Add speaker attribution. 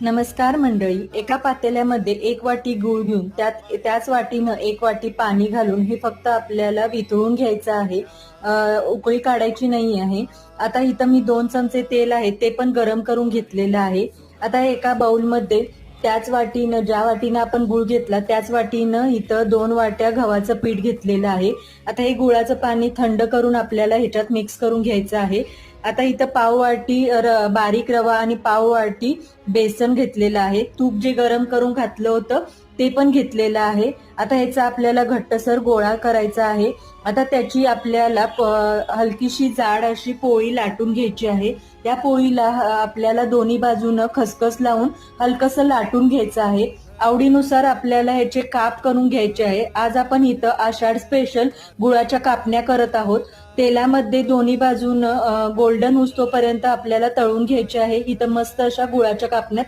Speaker 1: नमस्कार मंडळी एका पातेल्यामध्ये एक वाटी गूळ घेऊन त्यात त्याच वाटीनं एक वाटी पाणी घालून हे फक्त आपल्याला वितळून घ्यायचं आहे. उकळी काढायची नाही आहे. आता इथं मी दोन चमचे तेल आहे ते पण गरम करून घेतलेलं आहे. आता एका बाउलमध्ये त्याच वाटीनं ज्या वाटीनं आपण गुळ घेतला त्याच वाटीनं इथं दोन वाट्या गव्हाचं पीठ घेतलेलं आहे. आता हे गुळाचं पाणी थंड करून आपल्याला ह्याच्यात मिक्स करून घ्यायचं आहे. आता इथं पाव वाटी बारीक रवा आणि पाव वाटी बेसन घेतलेलं आहे. तूप जे गरम करून घातलं होतं ते पण घेतलेलं आहे. आता ह्याचा आपल्याला घट्टसर गोळा करायचा आहे. आता त्याची आपल्याला हलकीशी जाड अशी पोळी लाटून घ्यायची आहे. त्या पोळीला आपल्याला दोन्ही बाजूनं खसखस लावून हलकसं लाटून घ्यायचं आहे. आवडीनुसार आपल्याला ह्याचे काप करून घ्यायचे आहे. आज आपण इथं आषाढ स्पेशल गुळाच्या कापण्या करत आहोत. तेलामध्ये दोन्ही बाजून गोल्डन उस्तोपर्यंत आपल्याला तळून घ्यायचे आहे. इथं मस्त अशा गुळाच्या कापण्या